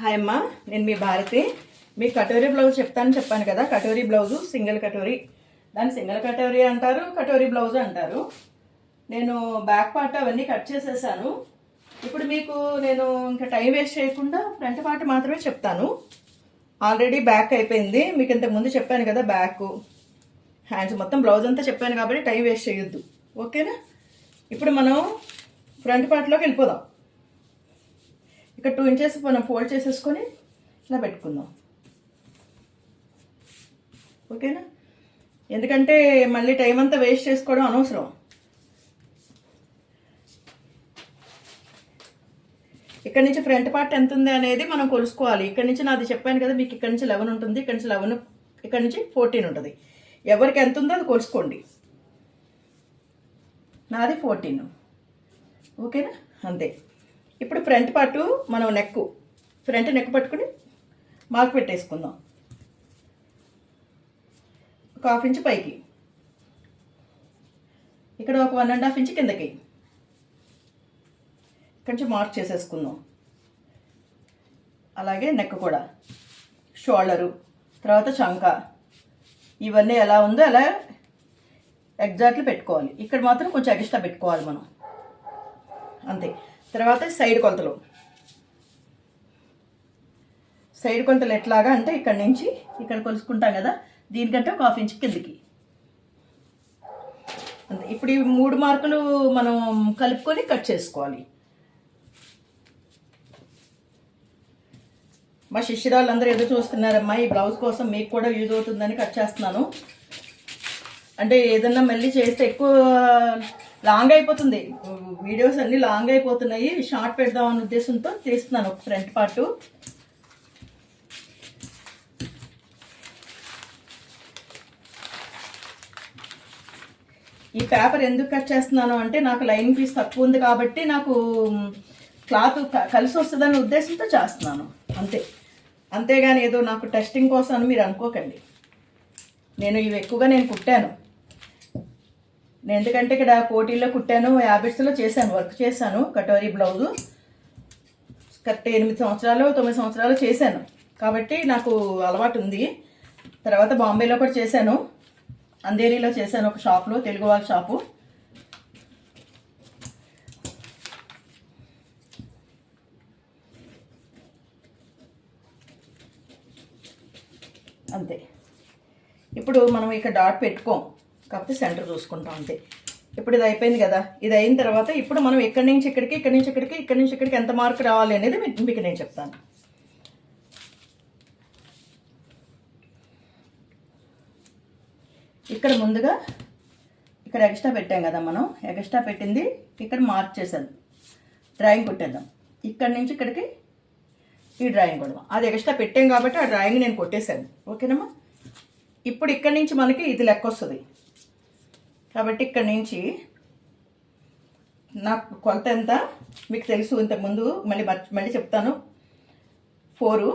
Hi అమ్మా నేను మీ భారతి. మీ కటోరీ బ్లౌజ్ చెప్తాను చెప్పాను కదా కటోరీ బ్లౌజు సింగిల్ కటోరీ. దాన్ని సింగిల్ కటోరీ అంటారు కటోరీ బ్లౌజ్ అంటారు. నేను బ్యాక్ పార్ట్ అవన్నీ కట్ చేసేసాను. ఇప్పుడు మీకు నేను ఇంకా టైం వేస్ట్ చేయకుండా ఫ్రంట్ పార్ట్ మాత్రమే చెప్తాను. ఆల్రెడీ బ్యాక్ అయిపోయింది. మీకు ఇంతకుముందు చెప్పాను కదా బ్యాక్ హ్యాండ్స్ మొత్తం బ్లౌజ్ అంతా చెప్పాను కాబట్టి టైం వేస్ట్ చేయొద్దు. ఓకేనా? ఇప్పుడు మనం ఫ్రంట్ పార్ట్లోకి వెళ్ళిపోదాం. ఇక్కడ టూ ఇంచెస్ మనం ఫోల్డ్ చేసేసుకొని ఇలా పెట్టుకుందాం. ఓకేనా? ఎందుకంటే మళ్ళీ టైం అంతా వేస్ట్ చేసుకోవడం అనవసరం. ఇక్కడ నుంచి ఫ్రంట్ పార్ట్ ఎంత ఉంది అనేది మనం కొలుసుకోవాలి. ఇక్కడ నుంచి నాది చెప్పాను కదా మీకు ఇక్కడ నుంచి లెవెన్ ఉంటుంది ఇక్కడ నుంచి లెవెన్ ఇక్కడ నుంచి ఫోర్టీన్ ఉంటుంది. ఎవరికి ఎంత ఉందో అది కొలుసుకోండి. నాది ఫోర్టీన్ ఓకేనా? అంతే. ఇప్పుడు ఫ్రంట్ పార్టు మనం నెక్ ఫ్రంట్ నెక్ పట్టుకుని మార్క్ పెట్టేసుకుందాం. ఒక హాఫ్ ఇంచ్ పైకి. ఇక్కడ ఒక వన్ అండ్ హాఫ్ ఇంచ్ కిందకి. ఇక్కడ నుంచి మార్క్ చేసేసుకుందాం. అలాగే నెక్ కూడా. షోల్డరు తర్వాత చంక. ఇవన్నీ ఎలా ఉందో అలా ఎగ్జాక్ట్లీ పెట్టుకోవాలి. ఇక్కడ మాత్రం కొంచెం ఎక్స్ట్రా పెట్టుకోవాలి మనం. అంతే. తర్వాత సైడ్ కొంతలు. సైడ్ కొంతలు ఎట్లాగా అంటే ఇక్కడ నుంచి ఇక్కడ కొలుసుకుంటాం కదా దీనికంటే ఒక హాఫ్ ఇంచ్ కిందికి. అంతే. ఇప్పుడు ఈ మూడు మార్కులు మనం కలుపుకొని కట్ చేసుకోవాలి. మా శిష్యురాలు అందరూ ఎదురు చూస్తున్నారమ్మా ఈ బ్లౌజ్ కోసం మీకు కూడా యూజ్ అవుతుందని కట్ చేస్తున్నాను. అంటే ఏదన్నా మళ్ళీ చేస్తే ఎక్కువ లాంగ్ అయిపోతుంది. వీడియోస్ అన్నీ లాంగ్ అయిపోతున్నాయి. షార్ట్ పెడదాం అన్న ఉద్దేశంతో చేస్తున్నాను ఒక ఫ్రంట్ పార్ట్. ఈ పేపర్ ఎందుకు కట్ చేస్తున్నాను అంటే నాకు లైన్ పీస్ తక్కువ ఉంది కాబట్టి నాకు క్లాత్ కలిసి వస్తుందనే ఉద్దేశంతో చేస్తున్నాను. అంతే. అంతేగాని ఏదో నాకు టెస్టింగ్ కోసం అని మీరు అనుకోకండి. నేను ఇవి ఎక్కువగా నేను కుట్టాను. నేను ఎందుకంటే ఇక్కడ పోటీల్లో కుట్టాను హ్యాబిట్స్లో చేశాను వర్క్ చేశాను కటోరీ బ్లౌజు. కరెక్ట్ ఎనిమిది సంవత్సరాలు తొమ్మిది సంవత్సరాలు చేశాను. కాబట్టి నాకు అలవాటు ఉంది. తర్వాత బాంబేలో కూడా చేశాను. అంధేరిలో చేశాను ఒక షాప్లో తెలుగు వాళ్ళ షాపు అంతే. ఇప్పుడు మనం ఇక్కడ డాట్ పెట్టుకోం. కాకపోతే సెంటర్ చూసుకుంటాం అంతే. ఇప్పుడు ఇది అయిపోయింది కదా. ఇది అయిన తర్వాత ఇప్పుడు మనం ఇక్కడి నుంచి ఇక్కడికి ఇక్కడి నుంచి ఇక్కడికి ఇక్కడి నుంచి ఇక్కడికి ఎంత మార్క్ రావాలి అనేది మీకు నేను చెప్తాను. ఇక్కడ ముందుగా ఇక్కడ ఎక్స్ట్రా పెట్టాం కదా మనం. ఎక్స్ట్రా పెట్టింది ఇక్కడ మార్క్ చేశాను. డ్రాయింగ్ కొట్టేద్దాం. ఇక్కడి నుంచి ఇక్కడికి ఈ డ్రాయింగ్ కొడదాం. అది ఎక్స్ట్రా పెట్టాం కాబట్టి ఆ డ్రాయింగ్ నేను కొట్టేశాను. ఓకేనమ్మా? ఇప్పుడు ఇక్కడి నుంచి మనకి ఇది లెక్క వస్తుంది. కాబట్టి ఇక్కడ నుంచి నాకు కొలత ఎంత? మీకు తెలుసు ఇంతకుముందు మళ్ళీ మర్చి మళ్ళీ చెప్తాను. ఫోరు.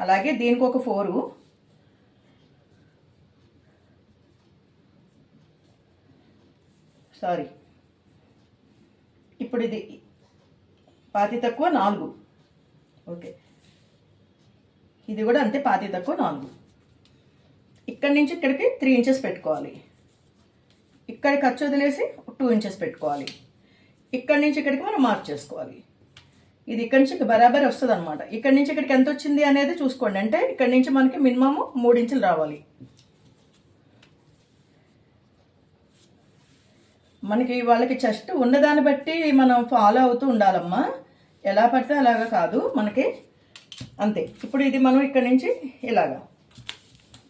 అలాగే దీనికి ఒక ఫోరు. సారీ. ఇప్పుడు ఇది పాతి తక్కువ నాలుగు. ఓకే. ఇది కూడా అంతే పాతి తక్కువ నాలుగు. ఇక్కడి నుంచి ఇక్కడికి త్రీ ఇంచెస్ పెట్టుకోవాలి. ఇక్కడ ఖర్చు వదిలేసి టూ ఇంచెస్ పెట్టుకోవాలి. ఇక్కడి నుంచి ఇక్కడికి మనం మార్క్ చేసుకోవాలి. ఇది ఇక్కడి నుంచి బరాబర్ వస్తుంది అనమాట ఇక్కడి నుంచి ఇక్కడికి ఎంత వచ్చింది అనేది చూసుకోండి. అంటే ఇక్కడి నుంచి మనకి మినిమమ్ మూడు ఇంచులు రావాలి. మనకి వాళ్ళకి చెస్ట్ ఉన్నదాన్ని బట్టి మనం ఫాలో అవుతూ ఉండాలమ్మా. ఎలా పడితే అలాగా కాదు మనకి. అంతే. ఇప్పుడు ఇది మనం ఇక్కడి నుంచి ఇలాగా.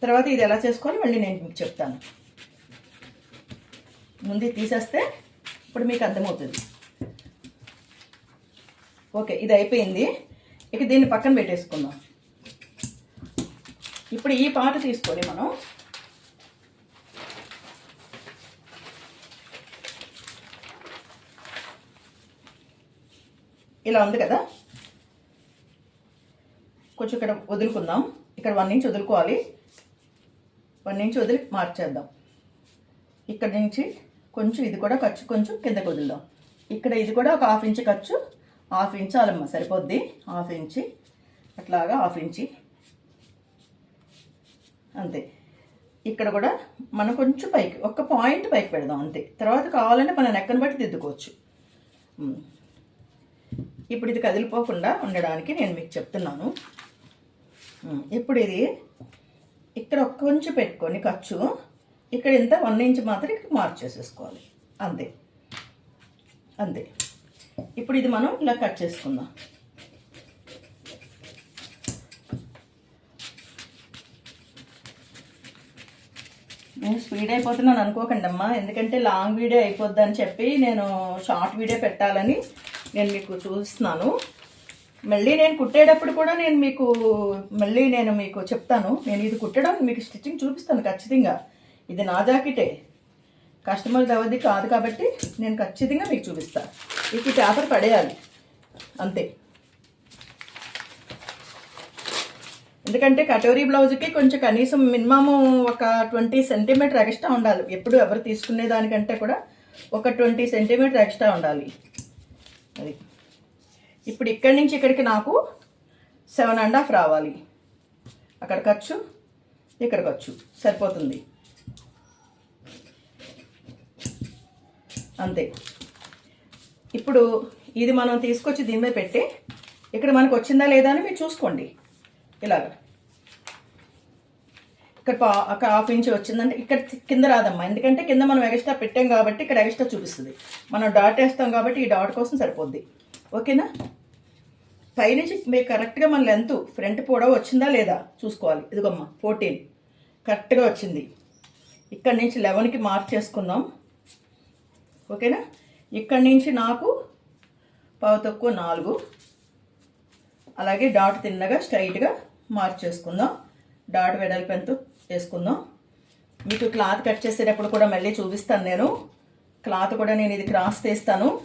తర్వాత ఇది ఎలా చేసుకోవాలి మళ్ళీ నేను మీకు చెప్తాను. ముందు తీసేస్తే ఇప్పుడు మీకు అర్థమవుతుంది. ఓకే ఇది అయిపోయింది. ఇక దీన్ని పక్కన పెట్టేసుకుందాం. ఇప్పుడు ఈ పాట తీసుకొని మనం ఇలా ఉంది కదా? కొంచెం ఇక్కడ వదులుకుందాం. ఇక్కడ వన్ ఇంచ్ వదులుకోవాలి. వన్ ఇంచ్ వదిలి మార్చేద్దాం. ఇక్కడ నుంచి కొంచెం ఇది కూడా ఖర్చు కొంచెం కిందకి వదులుదాం ఇక్కడ ఇది కూడా ఒక హాఫ్ ఇంచ్ ఖర్చు హాఫ్ ఇంచ్ అలమ్మ సరిపోద్ది. హాఫ్ ఇంచి అట్లాగా హాఫ్ ఇంచి. అంతే. ఇక్కడ కూడా మనం కొంచెం పైకి ఒక్క పాయింట్ పైకి పెడదాం అంతే. తర్వాత కావాలంటే మన నెక్కను బట్టి దిద్దుకోవచ్చు. ఇప్పుడు ఇది కదిలిపోకుండా ఉండడానికి నేను మీకు చెప్తున్నాను. ఇప్పుడు ఇది ఇక్కడ ఒక్క కొంచెం పెట్టుకొని ఖర్చు ఇక్కడ ఇంత వన్ ఇంచ్ మాత్రం ఇక్కడ మార్క్ చేసేసుకోవాలి అంతే. అంతే. ఇప్పుడు ఇది మనం ఇలా కట్ చేసుకుందాం. నేను స్పీడ్ అయిపోతున్నాను అనుకోకండి అమ్మా ఎందుకంటే లాంగ్ వీడియో అయిపోద్దని చెప్పి నేను షార్ట్ వీడియో పెట్టాలని నేను మీకు చూస్తున్నాను. మళ్ళీ నేను కుట్టేటప్పుడు కూడా నేను మీకు మళ్ళీ నేను మీకు చెప్తాను. నేను ఇది కుట్టడం మీకు స్టిచ్చింగ్ చూపిస్తాను ఖచ్చితంగా. ఇది నా జాకెటే. కస్టమర్ దవది కాదు కాబట్టి నేను ఖచ్చితంగా మీకు చూపిస్తాను ఇక ఈ పేపర్ పడేయాలి. అంతే. ఎందుకంటే కటోరీ బ్లౌజ్కి కొంచెం కనీసం మినిమం ఒక ట్వంటీ సెంటీమీటర్ ఎక్స్ట్రా ఉండాలి. ఎప్పుడు ఎవరు తీసుకునే దానికంటే కూడా ఒక ట్వంటీ సెంటీమీటర్ ఎక్స్ట్రా ఉండాలి. అది. ఇప్పుడు ఇక్కడి నుంచి ఇక్కడికి నాకు సెవెన్ అండ్ హాఫ్ రావాలి. అక్కడ ఖర్చు ఇక్కడ ఖర్చు. సరిపోతుంది. అంతే. ఇప్పుడు ఇది మనం తీసుకొచ్చి దీని మీద పెట్టి ఇక్కడ మనకు వచ్చిందా లేదా అని మీరు చూసుకోండి. ఇలాగ. ఇక్కడ పా ఒక హాఫ్ ఇంచ్ వచ్చిందంటే ఇక్కడ కింద రాదమ్మా. ఎందుకంటే కింద మనం ఎగస్ట్రా పెట్టాం కాబట్టి ఇక్కడ ఎగస్ట్రా చూపిస్తుంది. మనం డాట్ వేస్తాం కాబట్టి ఈ డాట్ కోసం సరిపోద్ది. ఓకేనా? పైనుంచి మీకు కరెక్ట్గా మన లెంత్ ఫ్రంట్ పొడవు వచ్చిందా లేదా చూసుకోవాలి. ఇదిగమ్మా ఫోర్టీన్. కరెక్ట్గా వచ్చింది. ఇక్కడ నుంచి లెవెన్కి మార్క్ చేసుకుందాం. ఓకేనా? ఇక్కడి నుంచి నాకు పావు తక్కువ నాలుగు. అలాగే డాట్ తిన్నగా స్ట్రైట్గా మార్క్ చేసుకుందాం డాట్ వెడల్పు ఎంత వేసుకుందాం. మీకు క్లాత్ కట్ చేసేటప్పుడు కూడా మళ్ళీ చూపిస్తాను నేను. క్లాత్ కూడా నేను ఇది క్రాస్ తీస్తాను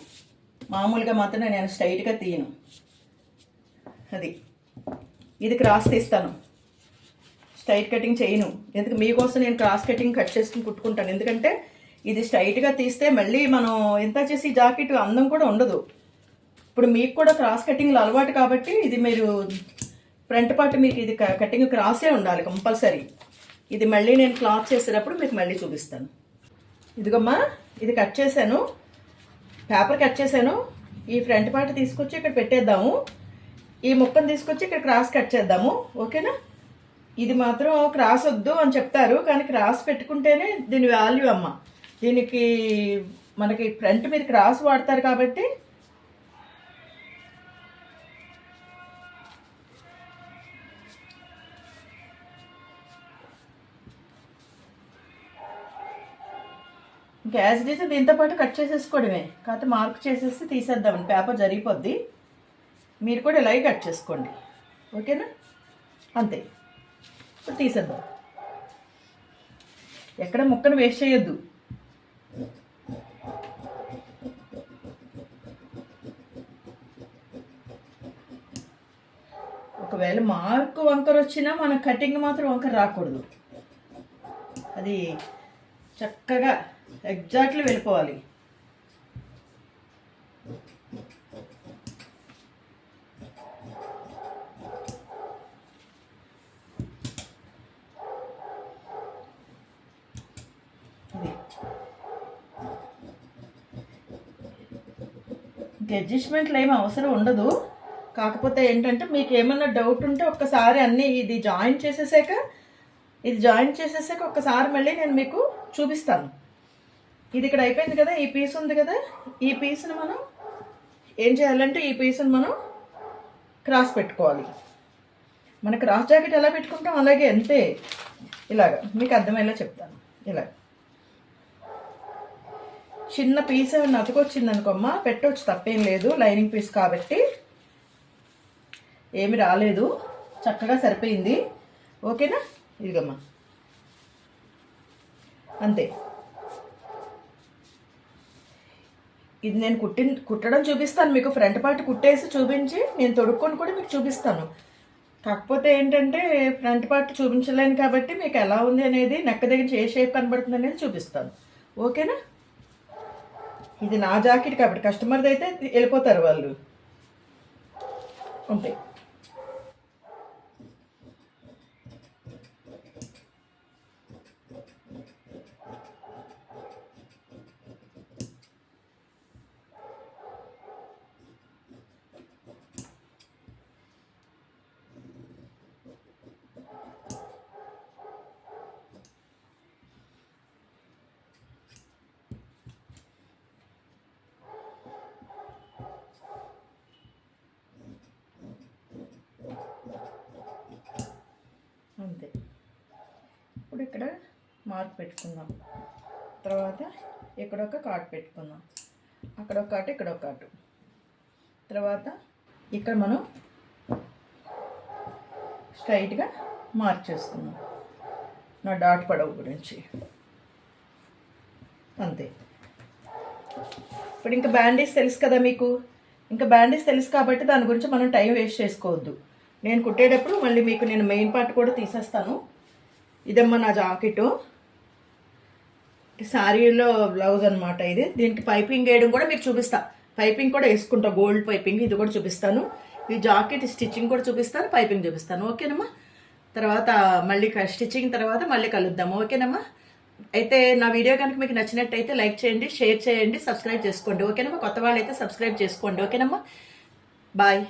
మామూలుగా మాత్రం నేను స్ట్రైట్గా తీయను. అది. ఇది క్రాస్ తీస్తాను స్ట్రైట్ కటింగ్ చేయను. ఎందుకు? మీకోసం నేను క్రాస్ కటింగ్ కట్ చేసుకుని కుట్టుకుంటాను. ఎందుకంటే ఇది స్ట్రైట్గా తీస్తే మళ్ళీ మనం ఎంత చేసి జాకెట్ అందం కూడా ఉండదు. ఇప్పుడు మీకు కూడా క్రాస్ కటింగ్లు అలవాటు కాబట్టి ఇది మీరు ఫ్రంట్ పార్ట్ మీకు ఇది క- కటింగ్ క్రాసే ఉండాలి కంపల్సరీ ఇది మళ్ళీ నేను క్లాత్ చేసేటప్పుడు మీకు మళ్ళీ చూపిస్తాను. ఇదిగమ్మా ఇది కట్ చేశాను. పేపర్ కట్ చేశాను. ఈ ఫ్రంట్ పార్ట్ తీసుకొచ్చి ఇక్కడ పెట్టేద్దాము. ఈ ముక్కను తీసుకొచ్చి ఇక్కడ క్రాస్ కట్ చేద్దాము. ఓకేనా ఇది మాత్రం క్రాస్ వద్దు అని చెప్తారు కానీ క్రాస్ పెట్టుకుంటేనే దీని వాల్యూ అమ్మ. దీనికి మనకి ఫ్రంట్ మీద క్రాస్ వాడతారు కాబట్టి ఇంకా యాజ్ ఇట్ ఈస్ దీంతో పాటు కట్ చేసేసుకోవడమే. కాకపోతే మార్క్ చేసేసి తీసేద్దామని పేపర్ జరిగిపోద్ది. మీరు కూడా ఇలాగే కట్ చేసుకోండి. ఓకేనా అంతే. ఇప్పుడు తీసేద్దాం. ఎక్కడ ముక్కను వేస్ట్ చేయొద్దు. ఒకవేళ మార్కు వంకర వచ్చినా మన కటింగ్ మాత్రం వంకర రాకూడదు. అది చక్కగా ఎగ్జాక్ట్లీ వెళ్ళిపోవాలి. అడ్జస్ట్మెంట్లు ఏమి అవసరం ఉండదు. కాకపోతే ఏంటంటే మీకు ఏమైనా డౌట్ ఉంటే ఒక్కసారి అన్నీ ఇది జాయిన్ చేసేసాక ఇది జాయిన్ చేసేసాక ఒక్కసారి మళ్ళీ నేను మీకు చూపిస్తాను. ఇది ఇక్కడ అయిపోయింది కదా ఈ పీస్ ఉంది కదా ఈ పీస్ని మనం ఏం చేయాలంటే ఈ పీస్ని మనం క్రాస్ పెట్టుకోవాలి. మన క్రాస్ జాకెట్ ఎలా పెట్టుకుంటాం? అలాగే అంతే. ఇలాగ. మీకు అర్థమయ్యేలా చెప్తాను. ఇలాగ చిన్న పీస్ ఏమైనా అతుకొచ్చింది అనుకోమ్మా పెట్టవచ్చు తప్పేం లేదు. లైనింగ్ పీస్ కాబట్టి. ఏమి రాలేదు. చక్కగా సరిపోయింది. ఓకేనా? ఇదిగమ్మా. అంతే. ఇది నేను కుట్టి కుట్టడం చూపిస్తాను. మీకు ఫ్రంట్ పార్ట్ కుట్టేసి చూపించి నేను తొడుక్కొని కూడా మీకు చూపిస్తాను. కాకపోతే ఏంటంటే ఫ్రంట్ పార్ట్ చూపించలేను కాబట్టి మీకు ఎలా ఉంది అనేది నెక్క దగ్గర ఏ షేప్ కనబడుతుంది అనేది చూపిస్తాను. ఓకేనా? ఇది నా జాకెట్ కాబట్టి కస్టమర్ది అయితే వెళ్ళిపోతారు వాళ్ళు. ఉంటాయి ఇప్పుడు ఇక్కడ మార్క్ పెట్టుకుందాం. తర్వాత ఇక్కడ ఒక కాట్ పెట్టుకుందాం. అక్కడ ఒక కాటు ఇక్కడ ఒక కాటు తర్వాత ఇక్కడ మనం స్ట్రైట్గా మార్క్ చేసుకుందాం. నా డాట్ పడవ గురించి. అంతే. ఇప్పుడు ఇంకా బ్యాండేజ్ తెలుసు కదా మీకు? ఇంకా బ్యాండేజ్ తెలుసు కాబట్టి దాని గురించి మనం టైం వేస్ట్ చేసుకోవద్దు. నేను కుట్టేటప్పుడు మళ్ళీ మీకు నేను మెయిన్ పార్ట్ కూడా తీసేస్తాను. ఇదమ్మా నా జాకెట్. శారీలో బ్లౌజ్ అనమాట ఇది. దీనికి పైపింగ్ వేయడం కూడా మీకు చూపిస్తా. పైపింగ్ కూడా వేసుకుంటా. గోల్డ్ పైపింగ్ ఇది కూడా చూపిస్తాను. ఈ జాకెట్ స్టిచ్చింగ్ కూడా చూపిస్తాను. పైపింగ్ చూపిస్తాను. ఓకేనమ్మా? తర్వాత మళ్ళీ స్టిచ్చింగ్ తర్వాత మళ్ళీ కలుద్దాము. ఓకేనమ్మా? అయితే నా వీడియో కనుక మీకు నచ్చినట్టయితే లైక్ చేయండి షేర్ చేయండి సబ్స్క్రైబ్ చేసుకోండి. ఓకేనమ్మా? కొత్త వాళ్ళు అయితే సబ్స్క్రైబ్ చేసుకోండి. ఓకేనమ్మా? బాయ్.